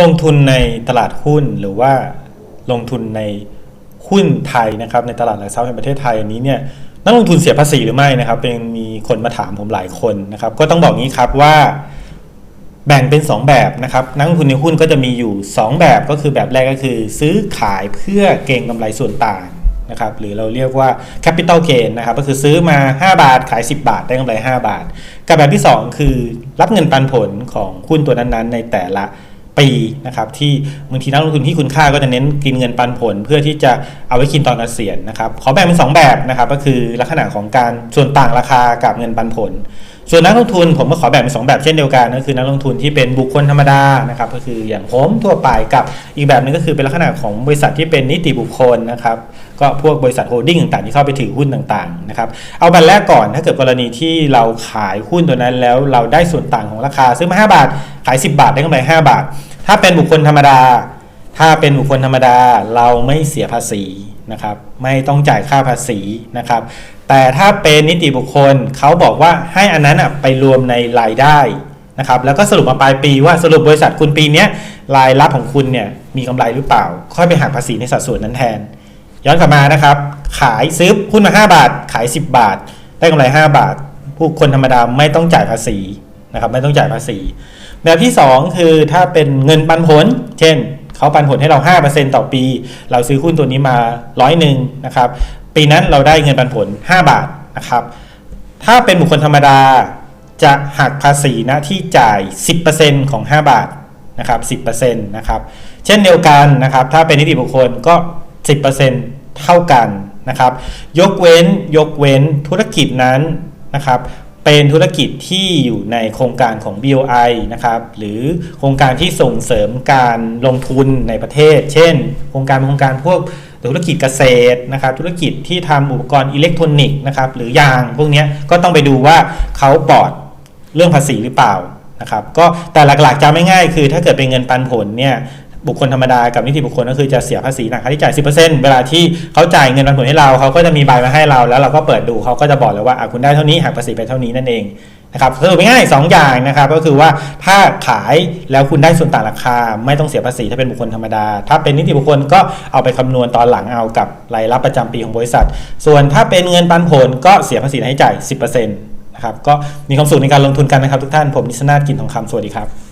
ลงทุนในตลาดหุ้นหรือว่าลงทุนในหุ้นไทยนะครับในตลาดหลักทรัพย์แห่งประเทศไทยอันนี้เนี่ยนักลงทุนเสียภาษีหรือไม่นะครับเป็นมีคนมาถามผมหลายคนนะครับ ก็ต้องบอกงี้ครับว่าแบ่งเป็น 2 แบบนะครับนักลงทุนในหุ้นก็จะมีอยู่ 2 แบบก็คือแบบแรกก็คือ ซื้อขายเพื่อเก็งกำไรส่วนต่างนะครับหรือเราเรียกว่า capital gain นะครับก็คือซื้อมา 5 บาทขาย 10 บาทได้กำไร 5 บาท กับแบบที่ 2 คือรับเงินปันผลของหุ้นตัวนั้นๆ ในแต่ละ ปีนะครับที่บางทีนักลงทุนที่คุณค่าก็จะเน้นกินเงินปันผล เพื่อที่จะเอาไว้กินตอนเกษียณนะครับขอแบ่งเป็น 2 แบบนะครับก็คือลักษณะของการส่วนต่างราคากับเงินปันผล ส่วนนักลงทุนผมก็ขอแบ่งเป็นสองแบบเช่นเดียวกันก็คือนักลงทุนที่เป็นบุคคลธรรมดานะครับก็คืออย่างผมทั่วไปกับอีกแบบหนึงก็คือเป็นลักษณะของบริษัทที่เป็นนิติบุคคลนะครับก็พวกบริษัทโฮลดิ้งต่างๆที่เข้าไปถือหุ้นต่างๆนะครับเอาแบบแรกก่อนถ้าเกิดกรณีที่เราขายหุ้นตัวนั้นแล้วเราได้ส่วนต่างของราคาซื้อมา5บาท ขาย 10 บาทได้กำไร5บาท ถ้าเป็นบุคคลธรรมดา ถ้าเป็นบุคคลธรรมดาเราไม่เสียภาษีนะครับไม่ต้องจ่ายค่าภาษีนะครับ แต่ถ้าเป็นนิติบุคคลเขาบอกว่าให้อันนั้นอะไปรวมในรายได้นะครับแล้วก็สรุปมาปลายปีว่าสรุปบริษัทคุณปีนี้รายรับของคุณเนี่ยมีกำไรหรือเปล่า ค่อยไปหักภาษีในสัดส่วนนั้นแทน ย้อนกลับมานะครับ ขายซื้อหุ้นมา 5 บาท ขาย 10 บาท ได้กำไร 5 บาท ผู้คนธรรมดาไม่ต้องจ่ายภาษีนะครับไม่ต้องจ่ายภาษี แบบที่ 2 คือถ้าเป็นเงินปันผล เช่นเขาปันผลให้เรา 5%ต่อปี เราซื้อหุ้นตัวนี้มาร้อยหนึ่งนะครับ ปีนั้นเราได้เงินปันผล 5 บาทนะครับ ถ้าเป็นบุคคลธรรมดาจะหักภาษีนะที่จ่าย 10%ของ 5 บาทนะครับ10%นะครับเช่นเดียวกันนะครับ ถ้าเป็นนิติบุคคลก็ 10%เท่ากันนะครับ ยกเว้นยกเว้นธุรกิจนั้นนะครับเป็นธุรกิจที่อยู่ในโครงการของ BOI นะครับหรือโครงการที่ส่งเสริมการลงทุนในประเทศ เช่น โครงการโครงการพวก ธุรกิจเกษตรนะครับ ธุรกิจที่ทำอุปกรณ์อิเล็กทรอนิกส์นะครับหรือยางพวกนี้ก็ต้องไปดูว่าเขาปลอดเรื่องภาษีหรือเปล่านะครับ ก็แต่หลักๆจะไม่ง่ายคือ ถ้าเกิดเป็นเงินปันผลเนี่ยบุคคลธรรมดากับนิติบุคคลก็คือจะเสียภาษีหนักค่าใช้จ่าย 10%เวลาที่เขาจ่ายเงินปันผลให้เราเขาก็จะมีใบมาให้เรา แล้วเราก็เปิดดูเขาก็จะบอกเลยว่าคุณได้เท่านี้หักภาษีไปเท่านี้นั่นเอง นะครับสรุปง่ายสองอย่างนะครับก็คือว่าถ้าขายแล้วคุณได้ส่วนต่างราคา ไม่ต้องเสียภาษีถ้าเป็นบุคคลธรรมดา ถ้าเป็นนิติบุคคลก็เอาไปคำนวณตอนหลังเอากับรายรับประจำปีของบริษัท ส่วนถ้าเป็นเงินปันผลก็เสียภาษีในใช้จ่าย 10%นะครับก็มีความสุขในการลงทุนกันนะครับทุกท่านผมนิสนาตกินทองคำสวัสดีครับ